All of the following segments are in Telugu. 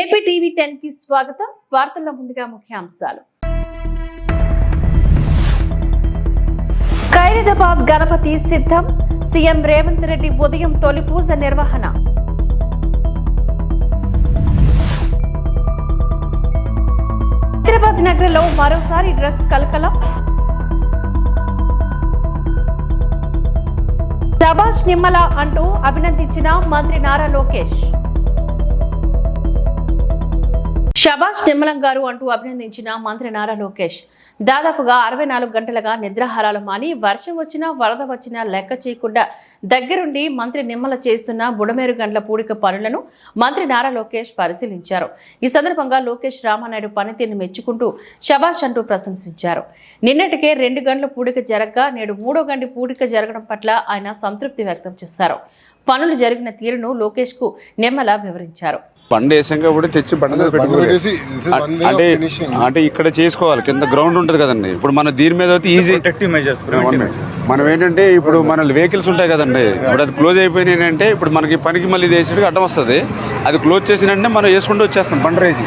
ఏపీ టీవీ టెన్కి స్వాగతం. వార్తల్లో ముందుగా ముఖ్యాంశాలు. ఖైరదాబాద్ గణపతి సిద్ధం. సీఎం రేవంత్ రెడ్డి ఉదయం తొలి పూజ నిర్వహణ. హైదరాబాద్ నగరంలో మరోసారి డ్రగ్స్ కలకలం. శబాష్ నిమ్మల అంటూ అభినందించిన మంత్రి నారా లోకేష్. షబాష్ నిమ్మలం గారు అంటూ అభినందించిన మంత్రి నారా లోకేష్. దాదాపుగా అరవై నాలుగు గంటలుగా నిద్రాహారాలు మాని వర్షం వచ్చినా వరద వచ్చినా లెక్క చేయకుండా దగ్గరుండి మంత్రి నిమ్మల చేస్తున్న బుడమేరు గంటల పూడిక పనులను మంత్రి నారా లోకేష్ పరిశీలించారు. ఈ సందర్భంగా లోకేష్ రామానాయుడు పనితీరుని మెచ్చుకుంటూ షబాష్ అంటూ ప్రశంసించారు. నిన్నటికే రెండు గంటల పూడిక జరగగా నేడు మూడో గంట పూడిక జరగడం పట్ల ఆయన సంతృప్తి వ్యక్తం చేశారు. పనులు జరిగిన తీరును లోకేష్కు నిమ్మల వివరించారు. బండి వేసాం కాబట్టి తెచ్చి బండి మీద of అంటే. అంటే ఇక్కడ చేసుకోవాలి కింద గ్రౌండ్ ఉంటుంది కదండి. ఇప్పుడు మన దీని మీద అయితే ఈజీ మనం ఏంటంటే ఇప్పుడు మన వెహికల్స్ ఉంటాయి కదండి. ఇప్పుడు అది క్లోజ్ అయిపోయినాయి అంటే ఇప్పుడు మనకి పనికి మళ్ళీ వేసేటికి అడ్డం వస్తుంది. అది క్లోజ్ చేసిన వెంటనే మనం వేసుకుంటూ వచ్చేస్తాం బండి రేసి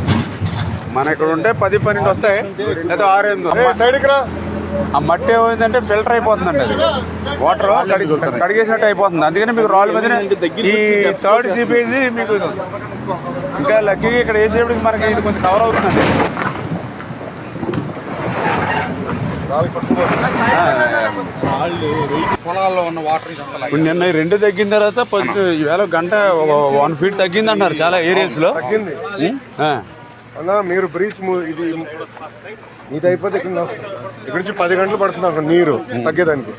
మన ఇక్కడ ఉంటే పది పన్నెండు వస్తాయి. లేదా ఆరు ఎనిమిది. సైడ్కి రా. ఆ మట్టి ఏమైందంటే ఫిల్టర్ అయిపోతుందండి అది. వాటర్ కడిగేసినట్టు అయిపోతుంది. అందుకని మీకు రాళ్ళ మధ్యన ఈ థర్డ్ సిపేజ్ మీకు. ఇంకా లక్కీగా ఇక్కడ వేసేప్పటికి మనకి ఇది కొంచెం కవర్ అవుతుందండి. పొలాల్లో ఉన్న వాటర్ ఇప్పుడు నిన్న రెండు తగ్గిన తర్వాత పొద్దు ఈవేళ గంట వన్ ఫీట్ తగ్గింది అంటారు చాలా ఏరియాస్లో. తగ్గింది. అన్నా మీరు బ్రీచ్ ఇది ఇది అయిపోతే కింద ఇక్కడ నుంచి పది గంటలు పడుతుంది అక్కడ నీరు తగ్గేదానికి.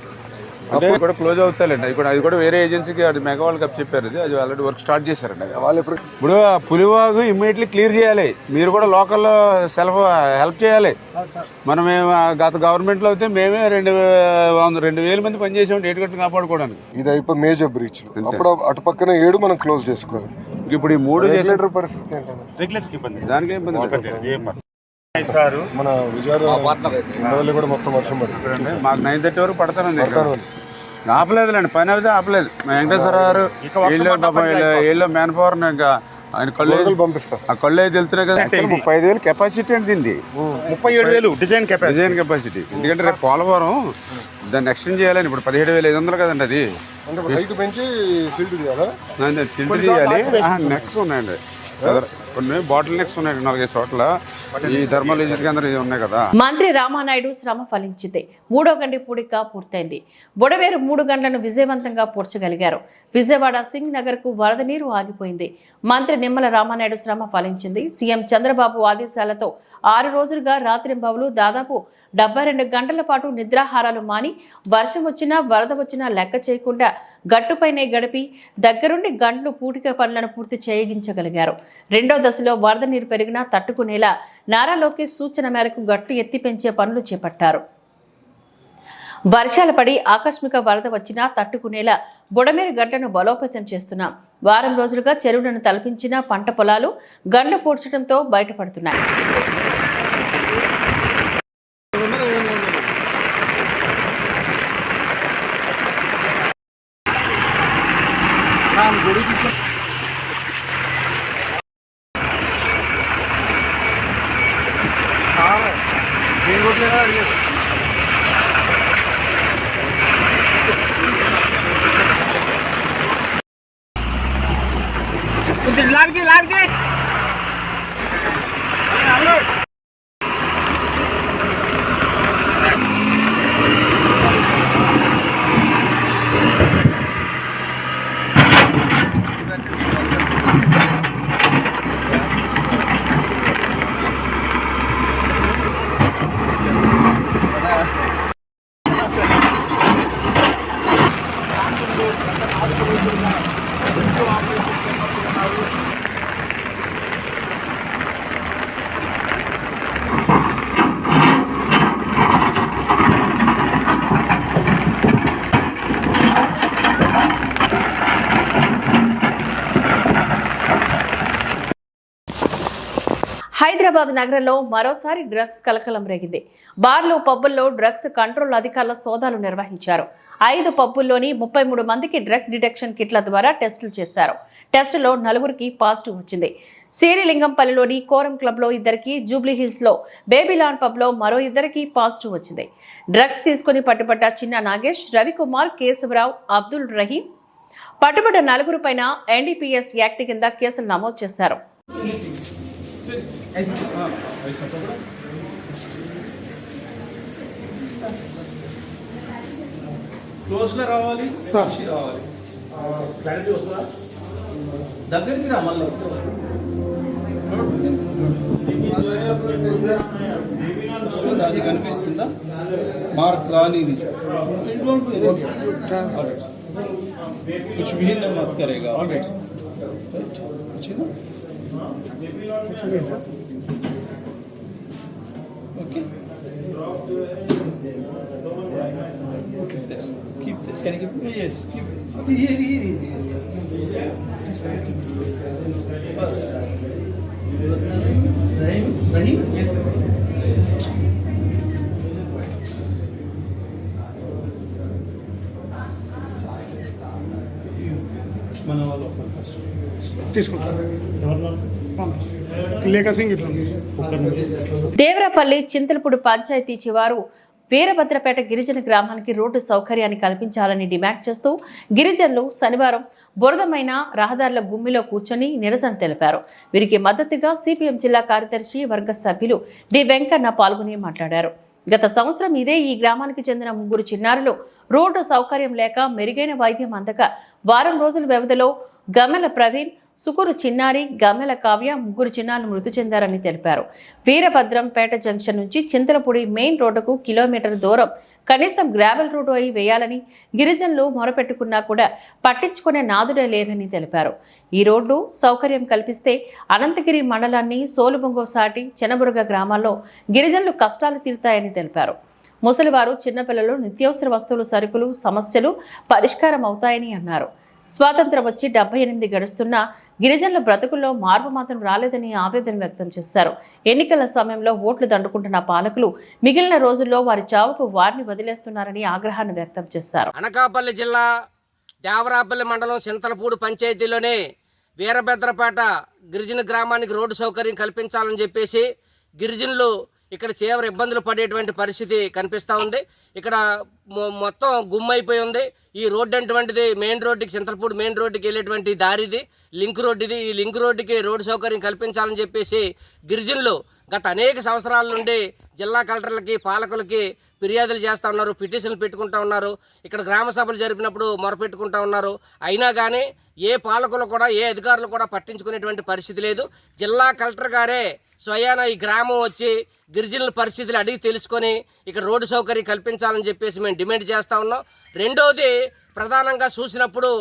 అంటే కూడా క్లోజ్ అవుతాయండి అది కూడా అది కూడా వేరే ఏజెన్సీకి అది మెగా వాళ్ళకి అప్ చెప్పారు అది. అది ఆల్రెడీ వర్క్ స్టార్ట్ చేశారండి. వాళ్ళు ఇప్పుడు ఇప్పుడు ఆ పులివాగు ఇమ్మీడియట్లీ క్లియర్ చేయాలి. మీరు కూడా లోకల్లో సెల్ఫ్ హెల్ప్ చేయాలి. మనం గత గవర్నమెంట్లో అయితే మేమే రెండు వంద రెండు వేల మంది పనిచేసాం ఏటు కట్టు కాపాడుకోవడానికి? ఇది అయిపోయి మేజర్ బ్రీచ్ అప్పుడు అటు పక్కన ఏడు మనం క్లోజ్ చేసుకోవాలి. ఇప్పుడు ఈ మూడు పరిస్థితి దానికి ఇబ్బంది మన విజయవాడ కూడా మొత్తం వర్షం పడుతుంది మాకు నైన్ థర్టీ వరకు పడతానండి. ఆపలేదులేండి పని అయితే ఆపలేదు. మా వెంకటేశ్వర గారు వీళ్ళు పాపం వీళ్ళు- వీళ్ళు మ్యాన్ పవర్ ఇంకా ఆయన కళ్ళు కూరగాయలు పంపిస్తా. ఆ కళ్ళు అయితే వెళ్తున్నాయి కదా. ముప్పై ఐదు వేలు కెపాసిటీ అంటే దీన్ని ముప్పై ఏడు వేలు డిజైన్ కెపాసిటీ డిజైన్ కెపాసిటీ ఎందుకంటే రేపు పోలవరం దాన్ని ఎక్స్టెండ్ చేయాలని ఇప్పుడు పదిహేడు వేల ఐదు వందలు కదండి అది. పెంచి సీల్డ్ చేయాలా దాన్ని సిల్ట్ తీయాలి. నెక్స్ ఉన్నాయండి. కదా, కొన్ని బాటిల్ నెక్స్ ఉన్నాయి నాలుగైదు చోట్ల. ఈ ధర్మాలు కేంద్రం ఉన్నాయి కదా. మంత్రి రామానాయుడు శ్రమ ఫలించింది. మూడో గంట పూడిక పూర్తయింది. బుడవేరు మూడు గంటలను విజయవంతంగా పూడ్చగలిగారు. విజయవాడ సింగ్ నగర్కు వరద నీరు ఆగిపోయింది. మంత్రి నిమ్మల రామానాయుడు శ్రమ ఫలించింది. సీఎం చంద్రబాబు ఆదేశాలతో ఆరు రోజులుగా రాత్రింబవులు దాదాపు డెబ్బై రెండు గంటల పాటు నిద్రాహారాలు మాని వర్షం వచ్చినా వరద వచ్చినా లెక్క చేయకుండా గట్టుపైనే గడిపి దగ్గరుండి గంటలు పూటిక పనులను పూర్తి చేయించగలిగారు. రెండో దశలో వరద నీరు పెరిగినా తట్టుకునేలా నారా లోకేష్ సూచన మేరకు గట్లు ఎత్తి పెంచే పనులు చేపట్టారు. వర్షాలు పడి ఆకస్మిక వరద వచ్చినా తట్టుకునేలా బుడమేరు గడ్డను బలోపేతం చేస్తున్నాం. వారం రోజులుగా చెరువులను తలపించిన పంట పొలాలు గండ్లు పూడ్చడంతో బయటపడుతున్నాయి. హైదరాబాద్ నగరంలో మరోసారి డ్రగ్స్ కలకలం రేగింది. బార్లు పబ్బుల్లో డ్రగ్స్ కంట్రోల్ అధికారుల సోదాలు నిర్వహించారు. ఐదు పబ్బుల్లోని ముప్పై మూడు మందికి డ్రగ్ డిటెక్షన్ కిట్ల ద్వారా టెస్టులు చేశారు. టెస్టులో నలుగురికి పాజిటివ్ వచ్చింది. శ్రీలింగంపల్లిలోని కోరం క్లబ్లో ఇద్దరికి జూబ్లీ హిల్స్లో బేబీలాన్ పబ్లో మరో ఇద్దరికి పాజిటివ్ వచ్చింది. డ్రగ్స్ తీసుకుని పట్టుబడ్డ చిన్న నాగేష్ రవికుమార్ కేశవరావు అబ్దుల్ రహీం పట్టుబడ్డ నలుగురు పైన ఎన్డీపీఎస్ యాక్ట్ కింద కేసులు నమోదు చేశారు. క్లోజ్గా రావాలి సాక్షి రావాలి దగ్గరికి రా మళ్ళీ వస్తుందా? అది కనిపిస్తుందా మార్క్ రానిది कुछ भी न मत करेगा राइट వచ్చిందా Okay Keep this. Can you? Yes. Keep it. Okay, here, here, here. Rahim? Rahim? Yes, sir. తీసుకుంటారు. ఇట్లా దేవరపల్లి చింతలపూడి పంచాయతీ చివారు వీరభద్రపేట గిరిజన గ్రామానికి రోడ్డు సౌకర్యాన్ని కల్పించాలని డిమాండ్ చేస్తూ గిరిజనులు శనివారం బురదమైన రహదారుల గుమ్మిలో కూర్చొని నిరసన తెలిపారు. వీరికి మద్దతుగా సిపిఎం జిల్లా కార్యదర్శి వర్గ సభ్యులు డి. వెంకన్న పాల్గొని మాట్లాడారు. గత సంవత్సరం ఇదే ఈ గ్రామానికి చెందిన ముగ్గురు చిన్నారులు రోడ్డు సౌకర్యం లేక మెరుగైన వైద్యం అందక వారం రోజుల వ్యవధిలో గమెల ప్రవీణ్ సుకూరు చిన్నారి గమ్మెల కావ్య ముగ్గురు చిన్నారులు మృతి చెందారని తెలిపారు. వీరభద్రంపేట జంక్షన్ నుంచి చింతలపూడి మెయిన్ రోడ్డుకు కిలోమీటర్ దూరం కనీసం గ్రావెల్ రోడ్డు అయి వేయాలని గిరిజనులు మొరపెట్టుకున్నా కూడా పట్టించుకునే నాదుడే లేరని తెలిపారు. ఈ రోడ్డు సౌకర్యం కల్పిస్తే అనంతగిరి మండలాన్ని సోలుబొంగో సాటి చెనబురుగ గ్రామాల్లో గిరిజనులు కష్టాలు తీరుతాయని తెలిపారు. ముసలివారు చిన్నపిల్లలు నిత్యావసర వస్తువులు సరుకులు సమస్యలు పరిష్కారం అవుతాయని అన్నారు. స్వాతంత్రం వచ్చి డెబ్బై ఎనిమిది గడుస్తున్న గిరిజనుల బ్రతుకుల్లో మార్పు మాత్రం రాలేదని ఆవేదన వ్యక్తం చేస్తారు. ఎన్నికల సమయంలో ఓట్లు దండుకుంటున్న పాలకులు మిగిలిన రోజుల్లో వారి చావుకు వారిని వదిలేస్తున్నారని ఆగ్రహాన్ని వ్యక్తం చేస్తారు. అనకాపల్లి జిల్లా దేవరాపల్లి మండలం సింతలపూడి పంచాయతీలోనే వీరభద్రపేట గిరిజన గ్రామానికి రోడ్డు సౌకర్యం కల్పించాలని చెప్పేసి గిరిజనులు ఇక్కడ చేవర ఇబ్బందులు పడేటువంటి పరిస్థితి కనిపిస్తూ ఉంది. ఇక్కడ మొ- మొత్తం గుమ్మైపోయి ఉంది. ఈ రోడ్డు అటువంటిది మెయిన్ రోడ్డుకి చింతలపూడి మెయిన్ రోడ్డుకి వెళ్ళేటువంటి దారిది లింక్ రోడ్డు ఇది ఈ లింక్ రోడ్డుకి రోడ్డు సౌకర్యం కల్పించాలని చెప్పేసి గిరిజనులు గత అనేక సంవత్సరాల నుండి జిల్లా కలెక్టర్లకి పాలకులకి ఫిర్యాదులు చేస్తూ ఉన్నారు పిటిషన్లు పెట్టుకుంటా ఉన్నారు. ఇక్కడ గ్రామ సభలు జరిపినప్పుడు మొరపెట్టుకుంటా ఉన్నారు. అయినా కానీ ఏ పాలకులు కూడా ఏ అధికారులు కూడా పట్టించుకునేటువంటి పరిస్థితి లేదు. జిల్లా కలెక్టర్ గారే స్వయాన ఈ గ్రామం వచ్చి గిరిజనుల పరిస్థితులు అడిగి తెలుసుకొని ఇక్కడ రోడ్డు సౌకర్యం కల్పించాలని చెప్పేసి మేము డిమాండ్ చేస్తూ ఉన్నాం. రెండవది ప్రధానంగా చూసినప్పుడు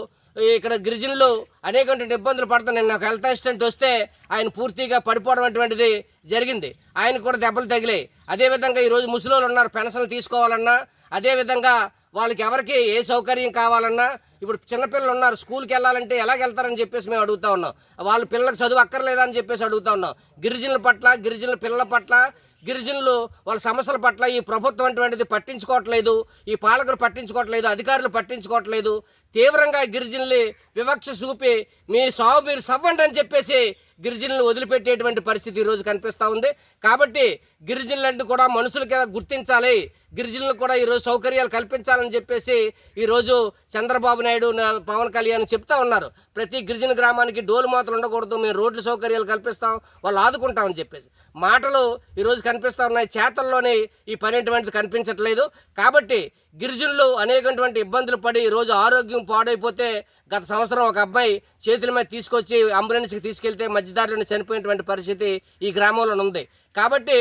ఇక్కడ గిరిజనులు అనేకటువంటి ఇబ్బందులు పడుతున్నాయి నేను ఒక హెల్త్ అసిస్టెంట్ వస్తే ఆయన పూర్తిగా పడిపోవడం అటువంటిది జరిగింది. ఆయన కూడా దెబ్బలు తగిలాయి. అదేవిధంగా ఈరోజు ముసలోళ్ళు ఉన్నారు పెన్షన్లు తీసుకోవాలన్నా అదేవిధంగా వాళ్ళకి ఎవరికి ఏ సౌకర్యం కావాలన్నా ఇప్పుడు చిన్నపిల్లలు ఉన్నారు స్కూల్కి వెళ్ళాలంటే ఎలా వెళ్తారని చెప్పేసి మేము అడుగుతా ఉన్నాం. వాళ్ళ పిల్లలకు చదువు అక్కర్లేదని చెప్పేసి అడుగుతా ఉన్నాం. గిరిజనుల పట్ల గిరిజనుల పిల్లల పట్ల గిరిజనులు వాళ్ళ సమస్యల పట్ల ఈ ప్రభుత్వం అటువంటిది పట్టించుకోవట్లేదు ఈ పాలకులు పట్టించుకోవట్లేదు అధికారులు పట్టించుకోవట్లేదు తీవ్రంగా గిరిజనులు వివక్ష చూపి మీ సాగు మీరు సవ్వండి అని చెప్పేసి గిరిజనులు వదిలిపెట్టేటువంటి పరిస్థితి ఈరోజు కనిపిస్తూ ఉంది. కాబట్టి గిరిజనులంటే కూడా మనుషులకి గుర్తించాలి గిరిజనులకు కూడా ఈరోజు సౌకర్యాలు కల్పించాలని చెప్పేసి ఈరోజు చంద్రబాబు నాయుడు పవన్ కళ్యాణ్ చెప్తా ఉన్నారు. ప్రతి గిరిజన గ్రామానికి డోలు మాత్రం ఉండకూడదు మేము రోడ్లు సౌకర్యాలు కల్పిస్తాం వాళ్ళు ఆదుకుంటామని చెప్పేసి. మాటలు ఈరోజు కనిపిస్తూ ఉన్నాయి. చేతల్లోనే ఈ పని కనిపించట్లేదు. కాబట్టి గిరిజనులు అనేకటువంటి ఇబ్బందులు పడి ఈరోజు ఆరోగ్యం పాడైపోతే గత సంవత్సరం ఒక అబ్బాయి చేతుల మీద తీసుకొచ్చి అంబులెన్స్కి తీసుకెళ్తే మధ్యదారిలో చనిపోయినటువంటి పరిస్థితి ఈ గ్రామంలో ఉంది. కాబట్టి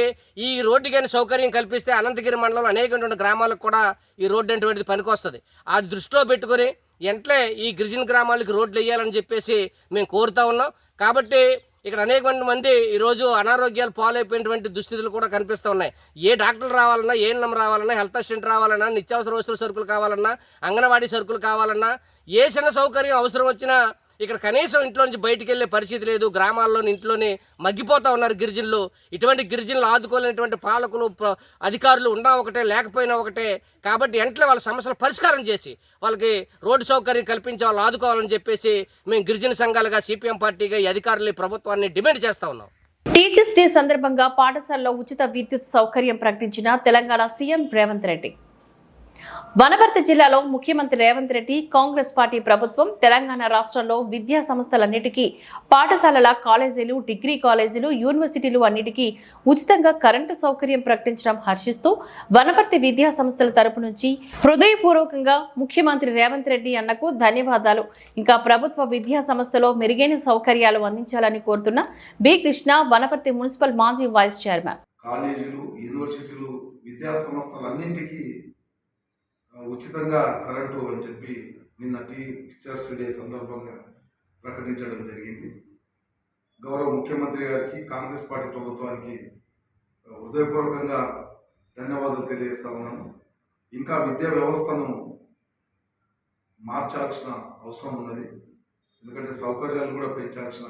ఈ రోడ్డుకైన సౌకర్యం కల్పిస్తే అనంతగిరి మండలంలో అనేకటువంటి గ్రామాలకు కూడా ఈ రోడ్డు అనేటువంటిది పనికొస్తుంది. ఆ దృష్టిలో పెట్టుకొని ఎంట్లే ఈ గిరిజన గ్రామాలకు రోడ్లు వేయాలని చెప్పేసి మేము కోరుతా ఉన్నాం. కాబట్టి ఇక్కడ అనేక మంది ఈరోజు అనారోగ్యాలు పాలైపోయినటువంటి దుస్థితులు కూడా కనిపిస్తూ ఉన్నాయి. ఏ డాక్టర్లు రావాలన్నా ఏ నమ్మ రావాలన్నా హెల్త్ అసిస్టెంట్ రావాలన్నా నిత్యావసర వస్తువుల సరుకులు కావాలన్నా అంగన్వాడీ సరుకులు కావాలన్నా ఏ చిన్న సౌకర్యం అవసరం వచ్చినా ఇక్కడ కనీసం ఇంట్లో నుంచి బయటికి వెళ్ళే పరిస్థితి లేదు. గ్రామాల్లోని ఇంట్లోనే మగ్గిపోతూ ఉన్నారు గిరిజనులు. ఇటువంటి గిరిజనులు ఆదుకోలేనటువంటి పాలకులు అధికారులు ఉన్నా ఒకటే లేకపోయినా ఒకటే. కాబట్టి వెంటనే వాళ్ళ సమస్యలు పరిష్కారం చేసి వాళ్ళకి రోడ్డు సౌకర్యం కల్పించి వాళ్ళు ఆదుకోవాలని చెప్పేసి మేము గిరిజన సంఘాలుగా సిపిఎం పార్టీగా ఈ అధికారులు ప్రభుత్వాన్ని డిమాండ్ చేస్తూ ఉన్నాం. టీచర్స్ డే సందర్భంగా పాఠశాలలో ఉచిత విద్యుత్ సౌకర్యం ప్రకటించిన తెలంగాణ సీఎం రేవంత్ రెడ్డి. వనపర్తి జిల్లాలో ముఖ్యమంత్రి రేవంత్ రెడ్డి కాంగ్రెస్ పార్టీ ప్రభుత్వం తెలంగాణ రాష్ట్రంలో విద్యా సంస్థలన్నిటికీ పాఠశాలల కాలేజీలు డిగ్రీ కాలేజీలు యూనివర్సిటీలు అన్నిటికీ ఉచితంగా కరెంటు సౌకర్యం ప్రకటించడం హర్షిస్తూ వనపర్తి విద్యా సంస్థల తరపు నుంచి హృదయపూర్వకంగా ముఖ్యమంత్రి రేవంత్ రెడ్డి అన్నకు ధన్యవాదాలు. ఇంకా ప్రభుత్వ విద్యా సంస్థలో మెరుగైన సౌకర్యాలు అందించాలని కోరుతున్న బి. కృష్ణ వనపర్తి మున్సిపల్ మాజీ వైస్ చైర్మన్. కాలేజీలు యూనివర్సిటీలు విద్యా సంస్థలన్నింటికీ ఉచితంగా కరెంటు అని చెప్పి నిన్న టీచర్స్ డే సందర్భంగా ప్రకటించడం జరిగింది. గౌరవ ముఖ్యమంత్రి గారికి కాంగ్రెస్ పార్టీ ప్రభుత్వానికి హృదయపూర్వకంగా ధన్యవాదాలు తెలియజేస్తా ఉన్నాను. ఇంకా విద్యా వ్యవస్థను మార్చాల్సిన అవసరం ఉన్నది. ఎందుకంటే సౌకర్యాలు కూడా పెంచాల్సిన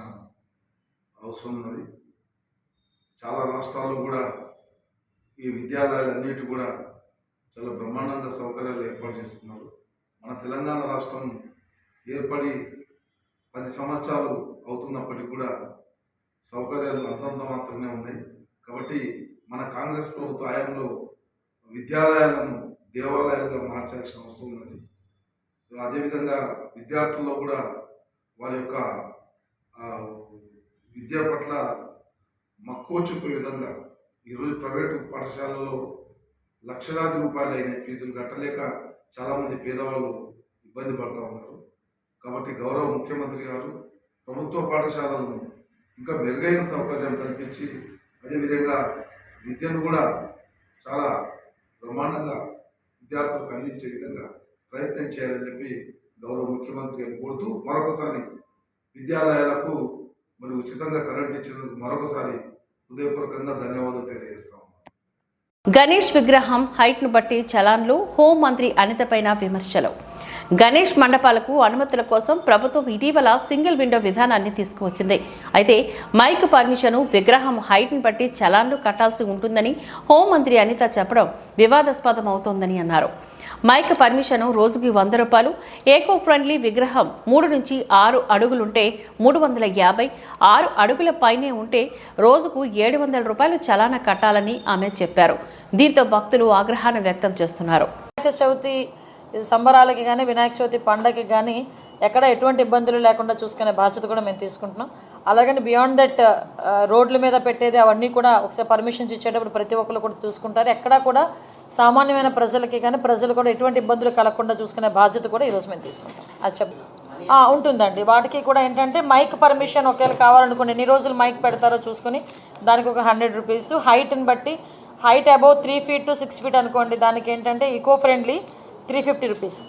అవసరం ఉన్నది. చాలా రాష్ట్రాల్లో కూడా ఈ విద్యాలయాలన్నిటి కూడా చాలా బ్రహ్మాండంగా సౌకర్యాలు ఏర్పాటు చేస్తున్నారు మన తెలంగాణ రాష్ట్రం ఏర్పడి పది సంవత్సరాలు అవుతున్నప్పటికీ కూడా సౌకర్యాలు అంతంత మాత్రమే ఉన్నాయి. కాబట్టి మన కాంగ్రెస్ ప్రభుత్వ హయాంలో విద్యాలయాలను దేవాలయాలుగా మార్చాల్సిన అవసరం ఉన్నది. అదేవిధంగా విద్యార్థుల్లో కూడా వారి యొక్క విద్య పట్ల మక్కువ చూపే విధంగా ఈరోజు ప్రైవేటు పాఠశాలలో లక్షలాది రూపాయలు అయిన ఫీజులు కట్టలేక చాలామంది పేదవాళ్ళు ఇబ్బంది పడుతూ ఉన్నారు. కాబట్టి గౌరవ ముఖ్యమంత్రి గారు ప్రభుత్వ పాఠశాలలను ఇంకా మెరుగైన సౌకర్యం కల్పించి అదేవిధంగా విద్యను కూడా చాలా బ్రహ్మాండంగా విద్యార్థులకు అందించే విధంగా ప్రయత్నం చేయాలని చెప్పి గౌరవ ముఖ్యమంత్రి గారిని కోరుతూ మరొకసారి విద్యాలయాలకు మరి ఉచితంగా కరెంట్ ఇచ్చినందుకు మరొకసారి హృదయపూర్వకంగా ధన్యవాదాలు తెలియజేస్తాం. గణేష్ విగ్రహం హైట్ను బట్టి చలాన్లు హోం మంత్రి అనిత పైన విమర్శలు. గణేష్ మండపాలకు అనుమతుల కోసం ప్రభుత్వం ఇటీవల సింగిల్ విండో విధానాన్ని తీసుకువచ్చింది. అయితే మైక్ పర్మిషన్ విగ్రహం హైట్ని బట్టి చలాన్లు కట్టాల్సి ఉంటుందని హోంమంత్రి అనిత చెప్పడం వివాదాస్పదం అవుతోందని అన్నారు. మైక్ పర్మిషన్ రోజుకి వంద రూపాయలు ఏకో ఫ్రెండ్లీ విగ్రహం మూడు నుంచి ఆరు అడుగులుంటే మూడు వందల యాభై ఆరు అడుగుల పైనే ఉంటే రోజుకు ఏడు వందల రూపాయలు చలానా కట్టాలని ఆమె చెప్పారు. దీంతో భక్తులు ఆగ్రహాన్ని వ్యక్తం చేస్తున్నారు. వినాయక చవితి సంబరాలకి కానీ వినాయక చవితి పండగకి కానీ ఎక్కడ ఎటువంటి ఇబ్బందులు లేకుండా చూసుకునే బాధ్యత కూడా మేము తీసుకుంటున్నాం. అలాగని బియాండ్ దట్ uh, రోడ్ల మీద పెట్టేది అవన్నీ కూడా ఒకసారి పర్మిషన్స్ ఇచ్చేటప్పుడు ప్రతి ఒక్కరు కూడా చూసుకుంటారు. ఎక్కడా కూడా సామాన్యమైన ప్రజలకి కానీ ప్రజలు కూడా ఎటువంటి ఇబ్బందులు కలగకుండా చూసుకునే బాధ్యత కూడా ఈరోజు మేము తీసుకుంటాం. అది చెప్ ఉంటుందండి. వాటికి కూడా ఏంటంటే మైక్ పర్మిషన్ ఒకవేళ కావాలనుకోండి ఎన్ని రోజులు మైక్ పెడతారో చూసుకుని దానికి ఒక హండ్రెడ్ రూపీస్ హైట్ని బట్టి height above three feet to six feet అనుకోండి దానికి ఏంటంటే eco friendly three fifty rupees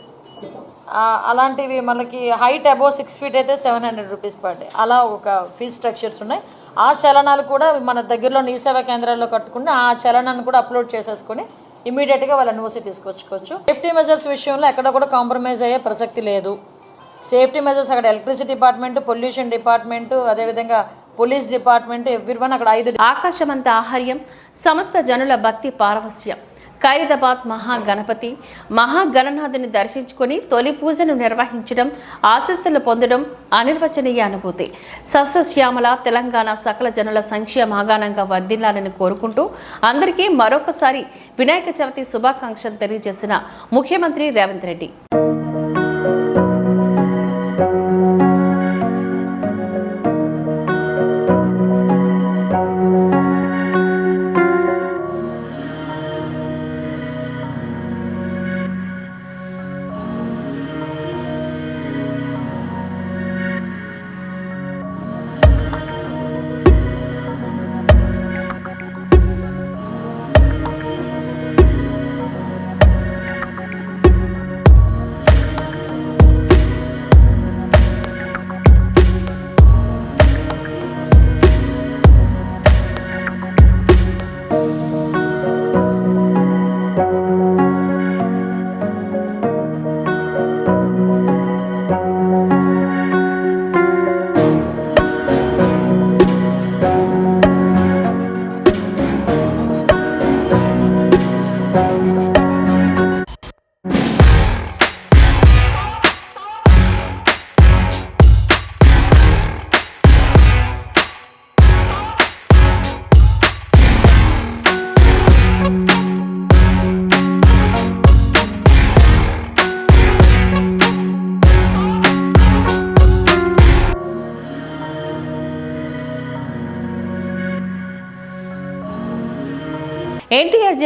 అలాంటివి మనకి హైట్ అబౌవ్ సిక్స్ ఫీట్ అయితే seven hundred rupees per day అలా ఒక ఫీజ్ స్ట్రక్చర్స్ ఉన్నాయి. ఆ చలనాలు కూడా మన దగ్గరలో నీ సేవా కేంద్రాల్లో కట్టుకుని ఆ చలనాన్ని కూడా అప్లోడ్ చేసేసుకొని ఇమీడియట్గా వాళ్ళ యూనివర్సిటీ తీసుకొచ్చుకోవచ్చు. సేఫ్టీ మెజర్స్ విషయంలో ఎక్కడ కూడా కాంప్రమైజ్ అయ్యే ప్రసక్తి లేదు. సేఫ్టీ మెజర్స్ అక్కడ ఎలక్ట్రిసిటీ డిపార్ట్మెంట్ పొల్యూషన్ డిపార్ట్మెంట్ అదేవిధంగా పోలీస్ డిపార్ట్మెంట్ ఎవ్రీవన్ అక్కడ ఐదు ఆకాశమంత ఆహార్యం సమస్త జనుల భక్తి పారవస్యం ఖైరదాబాద్ మహాగణపతి మహాగణనాథుని దర్శించుకొని తొలి పూజను నిర్వహించడం ఆశస్సులు పొందడం అనిర్వచనీయ అనుభూతి. సస్యశ్యామల తెలంగాణ సకల జనుల సంక్షేమాగానంగా వర్ధిల్లాలని కోరుకుంటూ అందరికీ మరొకసారి వినాయక చవితి శుభాకాంక్షలు తెలియజేసిన ముఖ్యమంత్రి రేవంత్ రెడ్డి.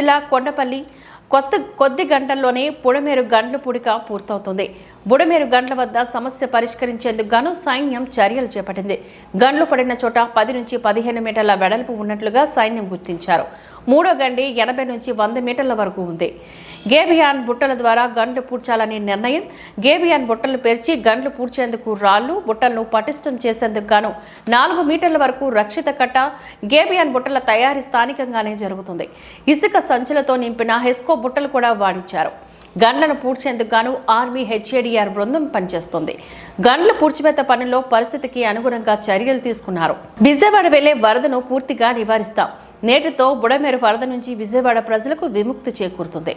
జిల్లా కొండపల్లి కొత్త కొద్ది గంటల్లోనే బుడమేరు గండ్ల పుడిక పూర్తవుతుంది. బుడమేరు గండ్ల వద్ద సమస్య పరిష్కరించేందుకు గాను సైన్యం చర్యలు చేపట్టింది. గండ్లు పడిన చోట పది నుంచి పదిహేను మీటర్ల వెడల్పు ఉన్నట్లుగా సైన్యం గుర్తించారు. మూడో గండి ఎనభై నుంచి వంద మీటర్ల వరకు ఉంది. గేబియాన్ బుట్టల ద్వారా గండ్లు పూడ్చాలనే నిర్ణయం. గేబియాన్ బుట్టలు పేర్చి గండ్లు పూడ్చేందుకు రాళ్ళు బుట్టలను పటిష్టం చేసేందుకు గాను నాలుగు మీటర్ల వరకు రక్షిత కట్ట గేబియాన్ బుట్టల తయారీ స్థానికంగానే జరుగుతుంది. ఇసుక సంచులతో నింపిన హెస్కో బుట్టలు కూడా వాడించారు గన్లను పూడ్చేందుకు గాను ఆర్మీ హెచ్ఏడిఆర్ బృందం పనిచేస్తుంది. గన్ల పూడ్చివేత పనుల్లో పరిస్థితికి అనుగుణంగా చర్యలు తీసుకున్నారు. విజయవాడ వెళ్ళే వరదను పూర్తిగా నివారిస్తాం. నేటితో బుడమేరు వరద నుంచి విజయవాడ ప్రజలకు విముక్తి చేకూరుతుంది.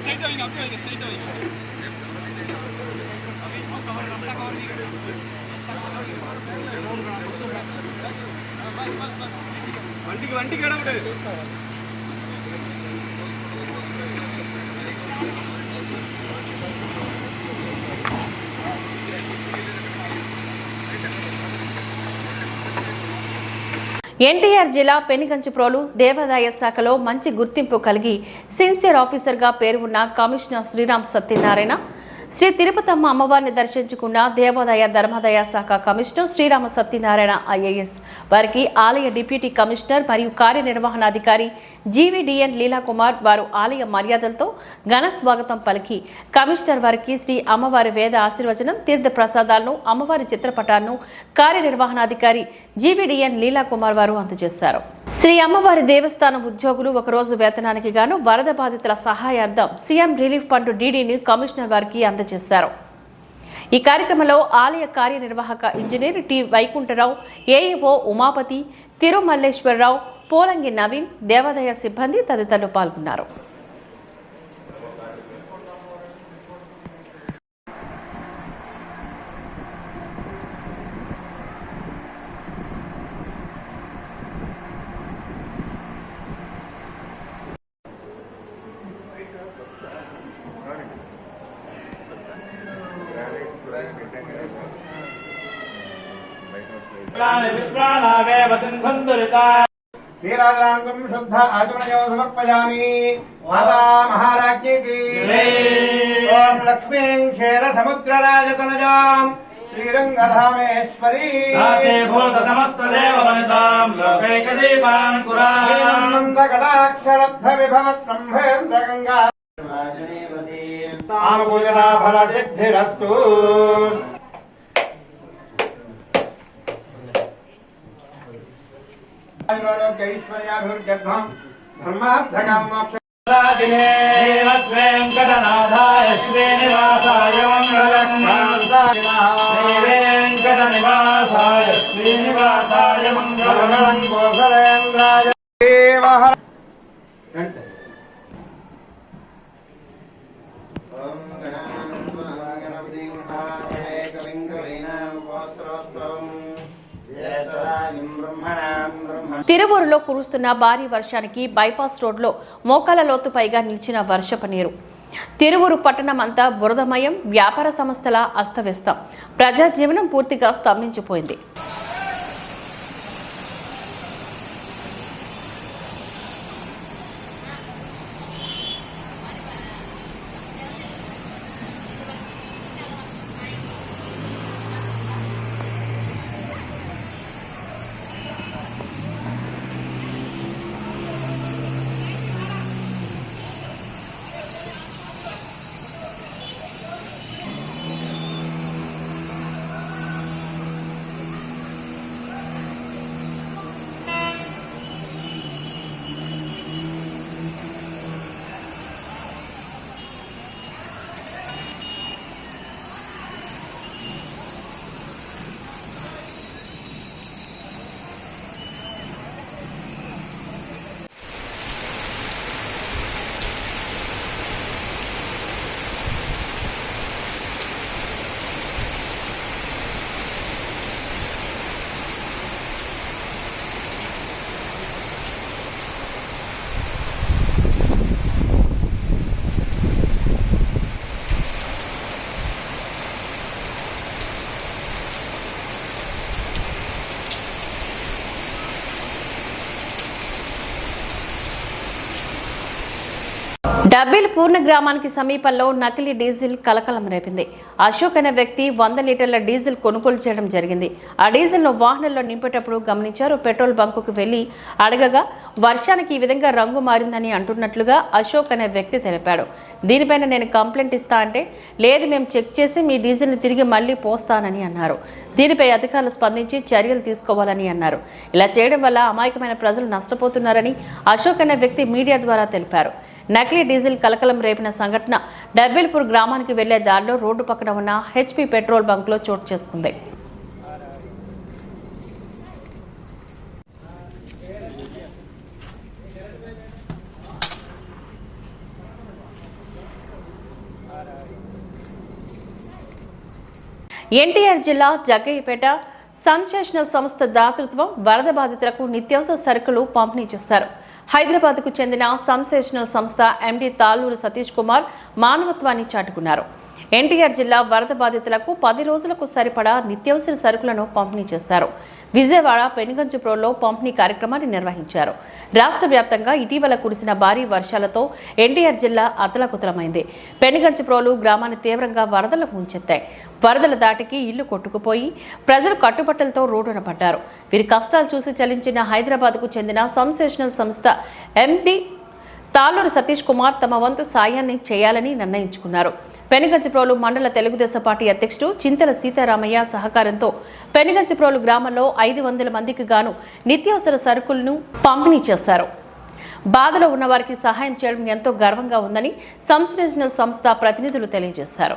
ஸ்ட்ரைட் வைங்க அப்படியே வைங்க ஸ்ட்ரைட் வைங்க வண்டிக்கு வண்டிக்கு இடம் விடு ఎన్టీఆర్ జిల్లా పెనుగంచిప్రోలు దేవాదాయ శాఖలో మంచి గుర్తింపు కలిగి సిన్సియర్ ఆఫీసర్గా పేరు ఉన్న కమిషనర్ శ్రీరామ్ సత్యనారాయణ శ్రీ తిరుపతమ్మ అమ్మవారిని దర్శించుకున్న దేవాదాయ ధర్మాదాయ శాఖ కమిషనర్ శ్రీరామ సత్యనారాయణ ఐఏఎస్. వారికి ఆలయ డిప్యూటీ కమిషనర్ మరియు కార్యనిర్వహణాధికారి జీవీడిఎన్ లీలాకుమార్ వారు ఆలయ మర్యాదలతో ఘన స్వాగతం పలికి. కమిషనర్ వారికి శ్రీ అమ్మవారి వేద ఆశీర్వచనం తీర్థ ప్రసాదాలను అమ్మవారి చిత్రపటాలను కార్యనిర్వహణాధికారి జీవీడిఎన్ లీలాకుమార్ వారు అందజేశారు. శ్రీ అమ్మవారి దేవస్థానం ఉద్యోగులు ఒకరోజు వేతనానికి గాను వరద బాధితుల సహాయార్థం సీఎం రిలీఫ్ ఫండ్ డీడీని కమిషనర్ వారికి అందజేశారు. ఈ కార్యక్రమంలో ఆలయ కార్యనిర్వాహక engineer T Vaikuntharao AEO Umapathi Tirumalleswararao Polangi Naveen దేవాదాయ సిబ్బంది తదితరులు పాల్గొన్నారు. నీరాజరాంగం శుద్ధ ఆచమనయో సమర్పయామి. మాతా మహారాజ్ఞీకి ఓం లక్ష్మీం క్షేర సముద్రరాజతనజాం శ్రీరంగధామేశ్వరీ. భూత సమస్త దేవ వనితాం. లోకైకదీపాన్ కురానందకటాక్షరబ్ధ విభవత్ బ్రహ్మేంద్ర గంగా ఫల సిద్ధిరస్తు धर्मार्थकामाक्षेवस्वेङ्कटनाथाय श्रीनिवासाय मङ्गलङ्कटनिवासाय श्रीनिवासाय मङ्गलङ्गोसलेन्द्राय देवः తిరువూరులో కురుస్తున్న భారీ వర్షానికి బైపాస్ రోడ్లో మోకాల లోతు పైగా నిలిచిన వర్షపు నీరు. తిరువురు పట్టణం అంతా బురదమయం వ్యాపార సంస్థల అస్తవ్యస్తం. ప్రజా జీవనం పూర్తిగా స్తంభించిపోయింది. డబ్బిల్ పూర్ణ గ్రామానికి సమీపంలో నకిలీ డీజిల్ కలకలం రేపింది. అశోక్ అనే వ్యక్తి వంద లీటర్ల డీజిల్ కొనుగోలు చేయడం జరిగింది. ఆ డీజిల్ను వాహనంలో నింపేటప్పుడు గమనించారు పెట్రోల్ బంకుకు వెళ్ళి అడగగా వర్షానికి ఈ విధంగా రంగు మారిందని అంటున్నట్లుగా అశోక్ అనే వ్యక్తి తెలిపాడు. దీనిపైన నేను కంప్లైంట్ ఇస్తా అంటే లేదు మేము చెక్ చేసి మీ డీజిల్ని తిరిగి మళ్ళీ పోస్తానని అన్నారు. దీనిపై అధికారులు స్పందించి చర్యలు తీసుకోవాలని అన్నారు. ఇలా చేయడం వల్ల అమాయకమైన ప్రజలు నష్టపోతున్నారని అశోక్ అనే వ్యక్తి మీడియా ద్వారా తెలిపారు. నకిలీ డీజిల్ కలకలం రేపిన సంఘటన డబ్బిల్పూర్ గ్రామానికి వెళ్ళే దారిలో రోడ్డు పక్కన ఉన్న హెచ్పి పెట్రోల్ బంక్లో చోటు చేసుకుంది. ఎన్టీఆర్ జిల్లా జగ్గయ్యపేట సంశేషణ సంస్థ దాతృత్వం వరద బాధితులకు నిత్యావసర సరుకులు పంపిణీ చేస్తారు. హైదరాబాద్కు చెందిన సంసేషనల్ సంస్థ ఎండి తాళ్ళూరు సతీష్ కుమార్ మానవత్వాన్ని చాటుకున్నారు. ఎన్టీఆర్ జిల్లా వరద బాధితులకు పది రోజులకు సరిపడా నిత్యావసర సరుకులను పంపిణీ చేశారు. విజయవాడ పెనుగంచుప్రోలో పంపిణీ కార్యక్రమాన్ని నిర్వహించారు. రాష్ట్ర వ్యాప్తంగా ఇటీవల కురిసిన భారీ వర్షాలతో ఎన్టీఆర్ జిల్లా అతలకుతలమైంది. పెనుగంచుప్రోలు గ్రామాన్ని తీవ్రంగా వరదలు ముంచెత్తాయి. వరదల దాటికి ఇల్లు కొట్టుకుపోయి ప్రజలు కట్టుబట్టలతో రోడ్డున పడ్డారు. వీరి కష్టాలు చూసి చలించిన హైదరాబాద్కు చెందిన సంసేషనల్ సంస్థ ఎండి తాళ్ళూరు సతీష్ కుమార్ తమ వంతు సాయాన్ని చేయాలని నిర్ణయించుకున్నారు. పెనుగంచిప్రోలు మండల తెలుగుదేశం పార్టీ అధ్యక్షుడు చింతల సీతారామయ్య సహకారంతో పెనుగంచిప్రోలు గ్రామంలో ఐదు వందల మందికి గాను నిత్యావసర సరుకులను పంపిణీ చేశారు. బాధలో ఉన్న వారికి సహాయం చేయడం ఎంతో గర్వంగా ఉందని సంశ్లేషణ సంస్థ ప్రతినిధులు తెలియజేశారు.